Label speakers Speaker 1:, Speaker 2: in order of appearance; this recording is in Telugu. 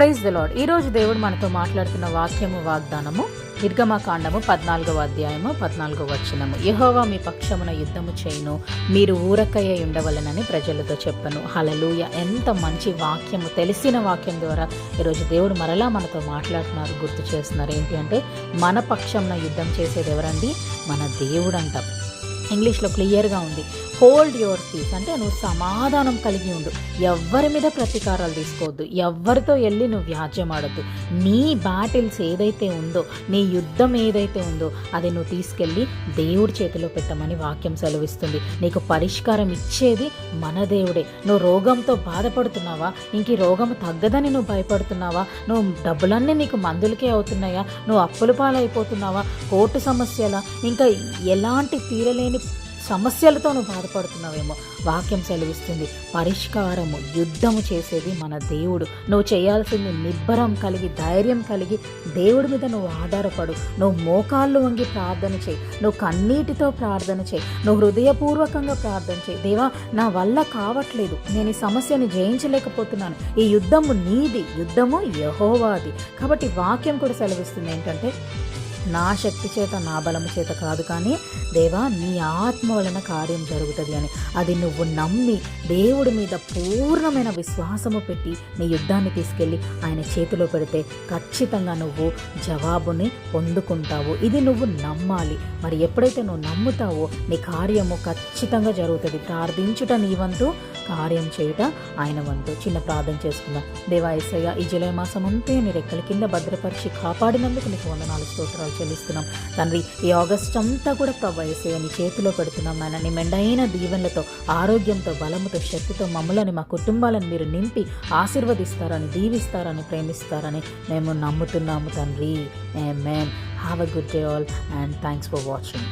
Speaker 1: ప్రైజ్ ద లాడ్ ఈరోజు దేవుడు మనతో మాట్లాడుతున్న వాక్యము వాగ్దానము నిర్గమకాండము పద్నాలుగవ అధ్యాయము పద్నాలుగవ వచనము. యహోవా మీ పక్షమున యుద్ధము చేయను. మీరు ఊరకయ్య ఉండవలనని ప్రజలతో చెప్పను. హలలుయ ఎంత మంచి వాక్యము తెలిసిన వాక్యం ద్వారా ఈరోజు దేవుడు మరలా మనతో మాట్లాడుతున్నారు గుర్తు చేస్తున్నారు. ఏంటి అంటే మన పక్షమున యుద్ధం చేసేది ఎవరండి? మన దేవుడు ఇంగ్లీష్లో క్లియర్గా ఉంది. హోల్డ్ యువర్ పీస్ అంటే నువ్వు సమాధానం కలిగి ఉండు. ఎవ్వరి మీద ప్రతీకారాలు తీసుకోవద్దు. ఎవరితో వెళ్ళి నువ్వు వ్యాజ్యం ఆడద్దు. నీ బ్యాటిల్స్ ఏదైతే ఉందో నీ యుద్ధం ఏదైతే ఉందో అది నువ్వు తీసుకెళ్ళి దేవుడి చేతిలో పెట్టమని వాక్యం సెలవిస్తుంది. నీకు పరిష్కారం ఇచ్చేది మన దేవుడే. నువ్వు రోగంతో బాధపడుతున్నావా? ఇంక ఈ రోగం తగ్గదని నువ్వు భయపడుతున్నావా? నువ్వు డబ్బులన్నీ నీకు మందులకే అవుతున్నాయా? నువ్వు అప్పుల పాలైపోతున్నావా? కోర్టు సమస్యల? ఇంకా ఎలాంటి తీరలేని సమస్యలతో నువ్వు బాధపడుతున్నావేమో. వాక్యం సెలవిస్తుంది. పరిష్కారము యుద్ధము చేసేది మన దేవుడు. నువ్వు చేయాల్సింది నిబ్బరం కలిగి ధైర్యం కలిగి దేవుడి మీద నువ్వు ఆధారపడు. నువ్వు మోకాళ్ళు వంగి ప్రార్థన చేయి. నువ్వు కన్నీటితో ప్రార్థన చేయి. నువ్వు హృదయపూర్వకంగా ప్రార్థన చేయి. దేవా నా వల్ల కావట్లేదు. నేను ఈ సమస్యను జయించలేకపోతున్నాను. ఈ యుద్ధము నీది. యుద్ధము యహోవాది. కాబట్టి వాక్యం కూడా సెలవిస్తుంది ఏంటంటే నా శక్తి చేత నా బలము చేత కాదు కానీ దేవా నీ ఆత్మ వలన కార్యం జరుగుతుంది అని. అది నువ్వు నమ్మి దేవుడి మీద పూర్ణమైన విశ్వాసము పెట్టి నీ యుద్ధాన్ని తీసుకెళ్ళి ఆయన చేతిలో పెడితే ఖచ్చితంగా నువ్వు జవాబుని పొందుకుంటావు. ఇది నువ్వు నమ్మాలి. మరి ఎప్పుడైతే నువ్వు నమ్ముతావో నీ కార్యము ఖచ్చితంగా జరుగుతుంది. ప్రార్థించుట నీ వంతు కార్యం చేయుట ఆయన వంతు. చిన్న ప్రార్థన చేసుకుందాం. దేవా ఏసయ్య ఈ జులై మాసం అంతే నీ రెక్కల కింద భద్రపరిచి కాపాడినందుకు నీకు వందనాలు స్తోత్రాలు. చెల్లిస్తున్నాం. తండ్రి ఈ ఆగస్ట్ అంతా కూడా ప్రభా ఏసయ్య నీ చేతిలో పెడుతున్నాం నాయన. నీ మెండైన దీవెనలతో ఆరోగ్యంతో బలముతో శక్తితో మమ్మలని మా కుటుంబాలను మీరు నింపి ఆశీర్వదిస్తారని దీవిస్తారని ప్రేమిస్తారని మేము నమ్ముతున్నాము తండ్రి. May have a good day all and thanks for watching